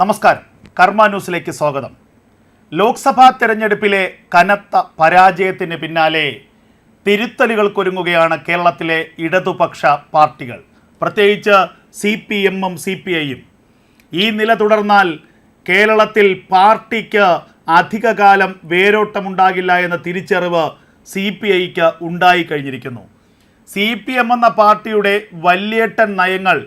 നമസ്കാരം. കർമ്മ ന്യൂസിലേക്ക് സ്വാഗതം. ലോക്സഭാ തെരഞ്ഞെടുപ്പിലെ കനത്ത പരാജയത്തിന് പിന്നാലെ തിരുത്തലുകൾക്കൊരുങ്ങുകയാണ് കേരളത്തിലെ ഇടതുപക്ഷ പാർട്ടികൾ. പ്രത്യേകിച്ച് സി പി എമ്മും സി പി ഐയും. ഈ നില തുടർന്നാൽ കേരളത്തിൽ പാർട്ടിക്ക് അധികകാലം വേരോട്ടമുണ്ടാകില്ല എന്ന തിരിച്ചറിവ് സി പി ഐക്ക് ഉണ്ടായിക്കഴിഞ്ഞിരിക്കുന്നു സി പി എം എന്ന പാർട്ടിയുടെ വല്യേട്ടൻ നയങ്ങൾ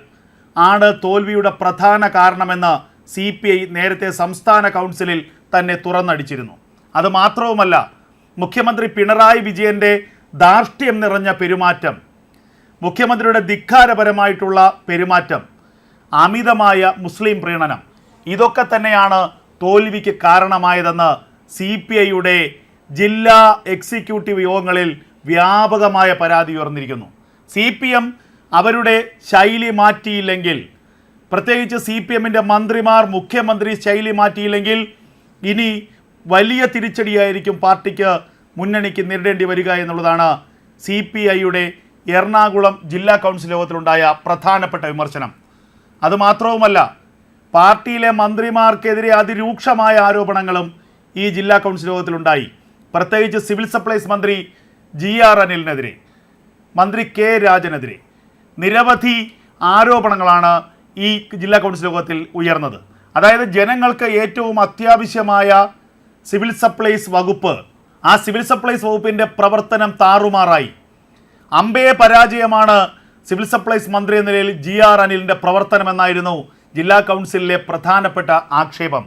ആണ് തോൽവിയുടെ പ്രധാന കാരണമെന്ന് സി പി ഐ നേരത്തെ സംസ്ഥാന കൗൺസിലിൽ തന്നെ തുറന്നടിച്ചിരുന്നു. അത് മാത്രവുമല്ല മുഖ്യമന്ത്രി പിണറായി വിജയന്റെ ധാർഷ്ട്യം നിറഞ്ഞ പെരുമാറ്റം മുഖ്യമന്ത്രിയുടെ ധിക്കാരപരമായിട്ടുള്ള പെരുമാറ്റം അമിതമായ മുസ്ലിം പ്രീണനം ഇതൊക്കെ തന്നെയാണ് തോൽവിക്ക് കാരണമായതെന്ന് സി പി ഐയുടെ ജില്ലാ എക്സിക്യൂട്ടീവ് യോഗങ്ങളിൽ വ്യാപകമായ പരാതി ഉയർന്നിരിക്കുന്നു. സി പി എം അവരുടെ ശൈലി മാറ്റിയില്ലെങ്കിൽ പ്രത്യേകിച്ച് സി പി എമ്മിന്റെ മന്ത്രിമാർ മുഖ്യമന്ത്രി ശൈലി മാറ്റിയില്ലെങ്കിൽ ഇനി വലിയ തിരിച്ചടിയായിരിക്കും പാർട്ടിക്ക് മുന്നണിക്ക് നേരിടേണ്ടി വരിക എന്നുള്ളതാണ് സി പി ഐയുടെ എറണാകുളം ജില്ലാ കൗൺസിൽ യോഗത്തിലുണ്ടായ പ്രധാനപ്പെട്ട വിമർശനം. അതുമാത്രവുമല്ല പാർട്ടിയിലെ മന്ത്രിമാർക്കെതിരെ അതിരൂക്ഷമായ ആരോപണങ്ങളും ഈ ജില്ലാ കൗൺസിൽ യോഗത്തിലുണ്ടായി. പ്രത്യേകിച്ച് സിവിൽ സപ്ലൈസ് മന്ത്രി ജി ആർ അനിലിനെതിരെ മന്ത്രി കെ രാജനെതിരെ. നിരവധി ആരോപണങ്ങളാണ് ഈ ജില്ലാ കൗൺസിൽ യോഗത്തിൽ ഉയർന്നത്. അതായത് ജനങ്ങൾക്ക് ഏറ്റവും അത്യാവശ്യമായ സിവിൽ സപ്ലൈസ് വകുപ്പ് ആ സിവിൽ സപ്ലൈസ് വകുപ്പിന്റെ പ്രവർത്തനം താറുമാറായി. അമ്പയെ പരാജയമാണ് സിവിൽ സപ്ലൈസ് മന്ത്രി എന്ന നിലയിൽ ജി ആർ അനിലിന്റെ പ്രവർത്തനമെന്നായിരുന്നു ജില്ലാ കൗൺസിലിലെ പ്രധാനപ്പെട്ട ആക്ഷേപം.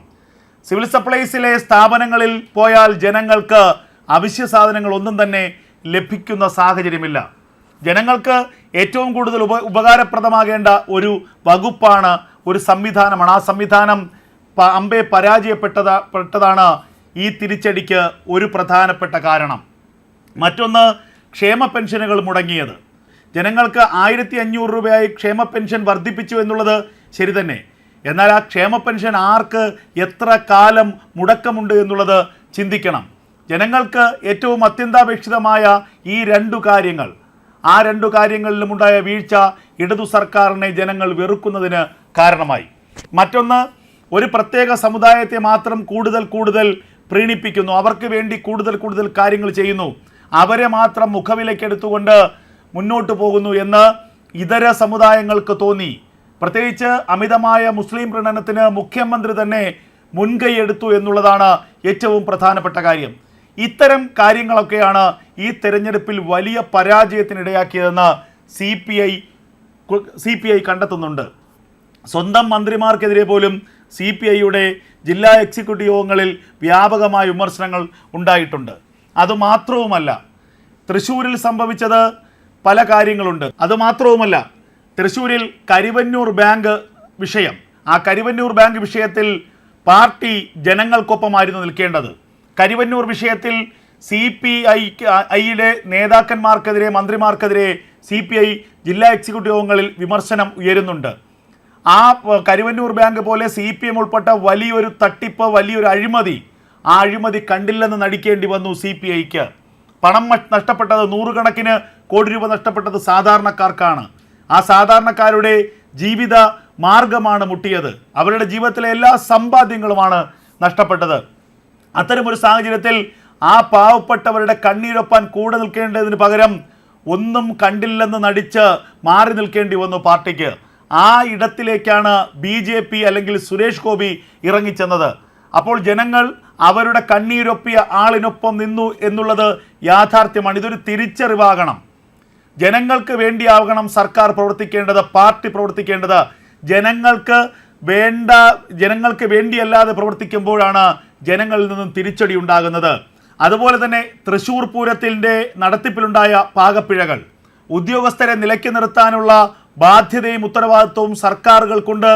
സിവിൽ സപ്ലൈസിലെ സ്ഥാപനങ്ങളിൽ പോയാൽ ജനങ്ങൾക്ക് അവശ്യ സാധനങ്ങൾ ഒന്നും തന്നെ ലഭിക്കുന്ന സാഹചര്യമില്ല. ജനങ്ങൾക്ക് ഏറ്റവും കൂടുതൽ ഉപ ഉപകാരപ്രദമാകേണ്ട ഒരു വകുപ്പാണ് ഒരു സംവിധാനമാണ്. ആ സംവിധാനം അമ്പെ പരാജയപ്പെട്ടതാ പെട്ടതാണ് ഈ തിരിച്ചടിക്ക് ഒരു പ്രധാനപ്പെട്ട കാരണം. മറ്റൊന്ന് ക്ഷേമ പെൻഷനുകൾ മുടങ്ങിയത്. ജനങ്ങൾക്ക് ആയിരത്തി അഞ്ഞൂറ് രൂപയായി ക്ഷേമ പെൻഷൻ വർദ്ധിപ്പിച്ചു എന്നുള്ളത് ശരി തന്നെ. എന്നാൽ ആ ക്ഷേമ പെൻഷൻ ആർക്ക് എത്ര കാലം മുടക്കമുണ്ട് എന്നുള്ളത് ചിന്തിക്കണം. ജനങ്ങൾക്ക് ഏറ്റവും അത്യന്താപേക്ഷിതമായ ഈ രണ്ടു കാര്യങ്ങൾ. ആ രണ്ടു കാര്യങ്ങളിലും ഉണ്ടായ വീഴ്ച ഇടതു സർക്കാരിനെ ജനങ്ങൾ വെറുക്കുന്നതിന് കാരണമായി. മറ്റൊന്ന് ഒരു പ്രത്യേക സമുദായത്തെ മാത്രം കൂടുതൽ കൂടുതൽ പ്രീണിപ്പിക്കുന്നു. അവർക്ക് വേണ്ടി കൂടുതൽ കൂടുതൽ കാര്യങ്ങൾ ചെയ്യുന്നു. അവരെ മാത്രം മുഖവിലക്കെടുത്തുകൊണ്ട് മുന്നോട്ട് പോകുന്നു എന്ന് ഇതര സമുദായങ്ങൾക്ക് തോന്നി. പ്രത്യേകിച്ച് അമിതമായ മുസ്ലിം പ്രീണനത്തിന് മുഖ്യമന്ത്രി തന്നെ മുൻകൈയെടുത്തു എന്നുള്ളതാണ് ഏറ്റവും പ്രധാനപ്പെട്ട കാര്യം. ഇത്തരം കാര്യങ്ങളൊക്കെയാണ് ഈ തെരഞ്ഞെടുപ്പിൽ വലിയ പരാജയത്തിനിടയാക്കിയതെന്ന് C P I C P I കണ്ടെത്തുന്നുണ്ട്. സ്വന്തം മന്ത്രിമാർക്കെതിരെ പോലും സി പി ഐയുടെ ജില്ലാ എക്സിക്യൂട്ടീവ് യോഗങ്ങളിൽ വ്യാപകമായ വിമർശനങ്ങൾ ഉണ്ടായിട്ടുണ്ട്. അതുമാത്രവുമല്ല തൃശ്ശൂരിൽ സംഭവിച്ചത് പല കാര്യങ്ങളുണ്ട്. അതുമാത്രവുമല്ല തൃശ്ശൂരിൽ കരിവന്നൂർ ബാങ്ക് വിഷയം. ആ കരിവന്നൂർ ബാങ്ക് വിഷയത്തിൽ പാർട്ടി ജനങ്ങൾക്കൊപ്പമായിരുന്നു നിൽക്കേണ്ടത്. കരിവന്നൂർ വിഷയത്തിൽ സി പി ഐ ഐയിലെ നേതാക്കന്മാർക്കെതിരെ മന്ത്രിമാർക്കെതിരെ സി പി ഐ ജില്ലാ എക്സിക്യൂട്ടീവ് യോഗങ്ങളിൽ വിമർശനം ഉയരുന്നുണ്ട്. ആ കരിവന്നൂർ ബാങ്ക് പോലെ സി പി എം ഉൾപ്പെട്ട വലിയൊരു തട്ടിപ്പ് വലിയൊരു അഴിമതി ആ അഴിമതി കണ്ടില്ലെന്ന് നടിക്കേണ്ടി വന്നു സി പി ഐക്ക്. പണം നഷ്ടപ്പെട്ടത് നൂറുകണക്കിന് കോടി രൂപ നഷ്ടപ്പെട്ടത് സാധാരണക്കാർക്കാണ്. ആ സാധാരണക്കാരുടെ ജീവിത മാർഗമാണ് മുട്ടിയത്. അവരുടെ ജീവിതത്തിലെ എല്ലാ സമ്പാദ്യങ്ങളുമാണ് നഷ്ടപ്പെട്ടത്. അത്തരമൊരു സാഹചര്യത്തിൽ ആ പാവപ്പെട്ടവരുടെ കണ്ണീരൊപ്പാൻ കൂടെ നിൽക്കേണ്ടതിന് പകരം ഒന്നും കണ്ടില്ലെന്ന് നടിച്ച് മാറി നിൽക്കേണ്ടി വന്നു പാർട്ടിക്ക്. ആ ഇടത്തിലേക്കാണ് ബി ജെ പി അല്ലെങ്കിൽ സുരേഷ് ഗോപി ഇറങ്ങിച്ചെന്നത്. അപ്പോൾ ജനങ്ങൾ അവരുടെ കണ്ണീരൊപ്പിയ ആളിനൊപ്പം നിന്നു എന്നുള്ളത് യാഥാർത്ഥ്യമാണ്. ഇതൊരു തിരിച്ചറിവാകണം. ജനങ്ങൾക്ക് വേണ്ടിയാകണം സർക്കാർ പ്രവർത്തിക്കേണ്ടത് പാർട്ടി പ്രവർത്തിക്കേണ്ടത്. ജനങ്ങൾക്ക് വേണ്ട ജനങ്ങൾക്ക് വേണ്ടിയല്ലാതെ പ്രവർത്തിക്കുമ്പോഴാണ് ജനങ്ങളിൽ നിന്നും തിരിച്ചടി ഉണ്ടാകുന്നത്. അതുപോലെ തന്നെ തൃശൂർ പൂരത്തിന്റെ നടത്തിപ്പിലുണ്ടായ പാകപ്പിഴകൾ. ഉദ്യോഗസ്ഥരെ നിലയ്ക്ക് നിർത്താനുള്ള ബാധ്യതയും ഉത്തരവാദിത്വവും സർക്കാരുകൾക്കുണ്ട്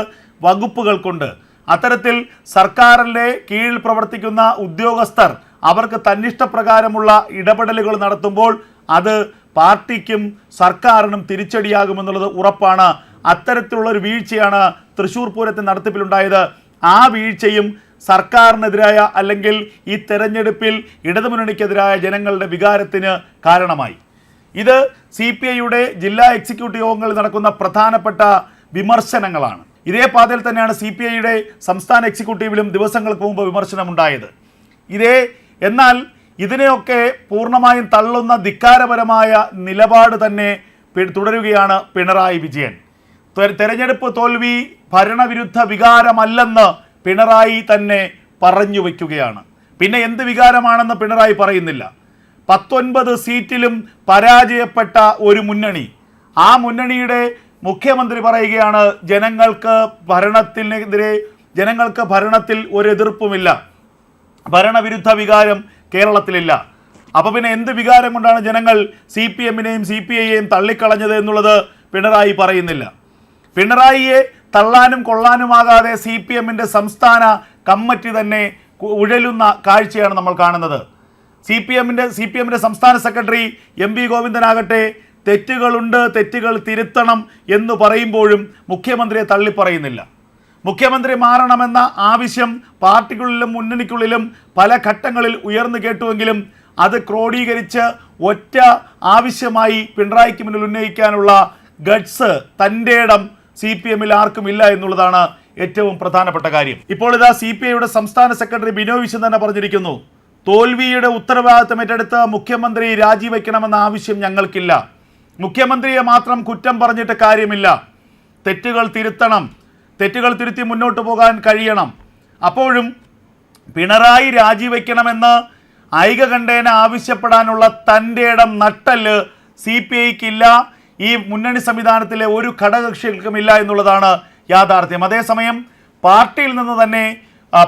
വകുപ്പുകൾക്കുണ്ട്. അത്തരത്തിൽ സർക്കാരിന്റെ കീഴിൽ പ്രവർത്തിക്കുന്ന ഉദ്യോഗസ്ഥർ അവർക്ക് തന്നിഷ്ടപ്രകാരമുള്ള ഇടപെടലുകൾ നടത്തുമ്പോൾ അത് പാർട്ടിക്കും സർക്കാരിനും തിരിച്ചടിയാകുമെന്നുള്ളത് ഉറപ്പാണ്. അത്തരത്തിലുള്ള ഒരു വീഴ്ചയാണ് തൃശൂർ പൂരത്തെ നടത്തിപ്പിലുണ്ടായത്. ആ വീഴ്ചയും സർക്കാരിനെതിരായ അല്ലെങ്കിൽ ഈ തെരഞ്ഞെടുപ്പിൽ ഇടതുമുന്നണിക്കെതിരായ ജനങ്ങളുടെ വികാരത്തിന് കാരണമായി. ഇത് സി പി ഐയുടെ ജില്ലാ എക്സിക്യൂട്ടീവ് യോഗങ്ങളിൽ നടക്കുന്ന പ്രധാനപ്പെട്ട വിമർശനങ്ങളാണ്. ഇതേ പാതയിൽ തന്നെയാണ് സി പി ഐയുടെ സംസ്ഥാന എക്സിക്യൂട്ടീവിലും ദിവസങ്ങൾക്ക് മുമ്പ് വിമർശനമുണ്ടായത്. ഇതേ എന്നാൽ ഇതിനെയൊക്കെ പൂർണമായും തള്ളുന്ന ധിക്കാരപരമായ നിലപാട് തന്നെ തുടരുകയാണ് പിണറായി വിജയൻ. തെരഞ്ഞെടുപ്പ് തോൽവി ഭരണവിരുദ്ധ വികാരമല്ലെന്ന് പിണറായി തന്നെ പറഞ്ഞു വയ്ക്കുകയാണ്. പിന്നെ എന്ത് വികാരമാണെന്ന് പിണറായി പറയുന്നില്ല. പത്തൊൻപത് സീറ്റിലും പരാജയപ്പെട്ട ഒരു മുന്നണി. ആ മുന്നണിയുടെ മുഖ്യമന്ത്രി പറയുകയാണ് ജനങ്ങൾക്ക് ഭരണത്തിനെതിരെ ജനങ്ങൾക്ക് ഭരണത്തിൽ ഒരു എതിർപ്പുമില്ല ഭരണവിരുദ്ധ വികാരം കേരളത്തിലില്ല. അപ്പോൾ പിന്നെ എന്ത് വികാരം കൊണ്ടാണ് ജനങ്ങൾ സി പി എമ്മിനെയും സി പി ഐയെയും തള്ളിക്കളഞ്ഞത് എന്നുള്ളത് പിണറായി പറയുന്നില്ല. പിണറായിയെ തള്ളാനും കൊള്ളാനുമാകാതെ സി പി എമ്മിന്റെ സംസ്ഥാന കമ്മിറ്റി തന്നെ ഉഴലുന്ന കാഴ്ചയാണ് നമ്മൾ കാണുന്നത്. സി പി എമ്മിന്റെ സി പി എമ്മിന്റെ സംസ്ഥാന സെക്രട്ടറി എം വി ഗോവിന്ദനാകട്ടെ തെറ്റുകളുണ്ട് തെറ്റുകൾ തിരുത്തണം എന്ന് പറയുമ്പോഴും മുഖ്യമന്ത്രിയെ തള്ളിപ്പറയുന്നില്ല. മുഖ്യമന്ത്രി മാറണമെന്ന ആവശ്യം പാർട്ടിക്കുള്ളിലും മുന്നണിക്കുള്ളിലും പല ഘട്ടങ്ങളിൽ ഉയർന്നു കേട്ടുവെങ്കിലും അത് ക്രോഡീകരിച്ച് ഒറ്റ ആവശ്യമായി പിണറായിക്ക് മുന്നിൽ ഉന്നയിക്കാനുള്ള ഗഡ്സ് തന്റെ ഇടം സി പി എമ്മിൽ ആർക്കും ഇല്ല എന്നുള്ളതാണ് ഏറ്റവും പ്രധാനപ്പെട്ട കാര്യം. ഇപ്പോൾ ഇതാ സി പി ഐയുടെ സംസ്ഥാന സെക്രട്ടറി ബിനോയ് വിശ്വൻ തന്നെ പറഞ്ഞിരിക്കുന്നു തോൽവിയുടെ ഉത്തരവാദിത്തം ഏറ്റെടുത്ത് മുഖ്യമന്ത്രി രാജിവെക്കണമെന്ന ആവശ്യം ഞങ്ങൾക്കില്ല. മുഖ്യമന്ത്രിയെ മാത്രം കുറ്റം പറഞ്ഞിട്ട് കാര്യമില്ല. തെറ്റുകൾ തിരുത്തണം തെറ്റുകൾ തിരുത്തി മുന്നോട്ട് പോകാൻ കഴിയണം. അപ്പോഴും പിണറായി രാജിവെക്കണമെന്ന് ഐകകണ്ഠേന ആവശ്യപ്പെടാനുള്ള തന്റെ ഇടം നട്ടൽ സി പി ഐക്കില്ല ഈ മുന്നണി സംവിധാനത്തിലെ ഒരു ഘടകകക്ഷികൾക്കുമില്ല എന്നുള്ളതാണ് യാഥാർത്ഥ്യം. അതേസമയം പാർട്ടിയിൽ നിന്ന് തന്നെ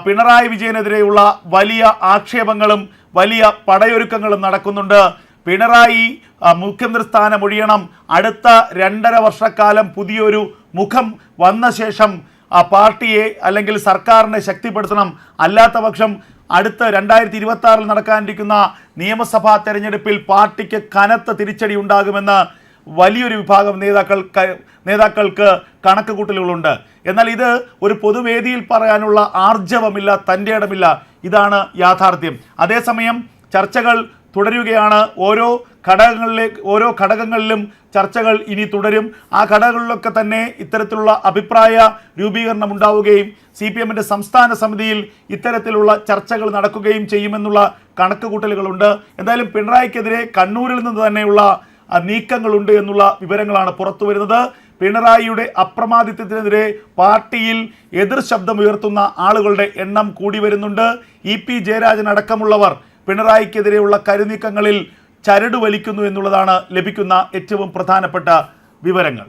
പിണറായി വിജയനെതിരെയുള്ള വലിയ ആക്ഷേപങ്ങളും വലിയ പടയൊരുക്കങ്ങളും നടക്കുന്നുണ്ട്. പിണറായി മുഖ്യമന്ത്രി സ്ഥാനം ഒഴിയണം. അടുത്ത രണ്ടര വർഷക്കാലം പുതിയൊരു മുഖം വന്ന ശേഷം ആ പാർട്ടിയെ അല്ലെങ്കിൽ സർക്കാരിനെ ശക്തിപ്പെടുത്തണം. അല്ലാത്ത പക്ഷം അടുത്ത രണ്ടായിരത്തി ഇരുപത്തി ആറിൽ നടക്കാനിരിക്കുന്ന നിയമസഭാ തെരഞ്ഞെടുപ്പിൽ പാർട്ടിക്ക് കനത്ത തിരിച്ചടി ഉണ്ടാകുമെന്ന് വലിയൊരു വിഭാഗം നേതാക്കൾ നേതാക്കൾക്ക് കണക്ക് കൂട്ടലുകളുണ്ട് എന്നാൽ ഇത് ഒരു പൊതുവേദിയിൽ പറയാനുള്ള ആർജവമില്ല തന്റെ ഇടമില്ല. ഇതാണ് യാഥാർത്ഥ്യം. അതേസമയം ചർച്ചകൾ തുടരുകയാണ്. ഓരോ ഘടകങ്ങളിലേക്ക് ഓരോ ഘടകങ്ങളിലും ചർച്ചകൾ ഇനി തുടരും. ആ ഘടകങ്ങളിലൊക്കെ തന്നെ ഇത്തരത്തിലുള്ള അഭിപ്രായ രൂപീകരണം ഉണ്ടാവുകയും സി പി എമ്മിന്റെ സംസ്ഥാന സമിതിയിൽ ഇത്തരത്തിലുള്ള ചർച്ചകൾ നടക്കുകയും ചെയ്യുമെന്നുള്ള കണക്കുകൂട്ടലുകളുണ്ട്. എന്തായാലും പിണറായിക്കെതിരെ കണ്ണൂരിൽ നിന്ന് തന്നെയുള്ള നീക്കങ്ങളുണ്ട് എന്നുള്ള വിവരങ്ങളാണ് പുറത്തു വരുന്നത്. പിണറായിയുടെ അപ്രമാദിത്വത്തിനെതിരെ പാർട്ടിയിൽ എതിർ ശബ്ദം ഉയർത്തുന്ന ആളുകളുടെ എണ്ണം കൂടി വരുന്നുണ്ട്. ഇ പി ജയരാജൻ അടക്കമുള്ളവർ പിണറായിക്കെതിരെയുള്ള കരുനീക്കങ്ങളിൽ ചരട് വലിക്കുന്നു എന്നുള്ളതാണ് ലഭിക്കുന്ന ഏറ്റവും പ്രധാനപ്പെട്ട വിവരങ്ങൾ.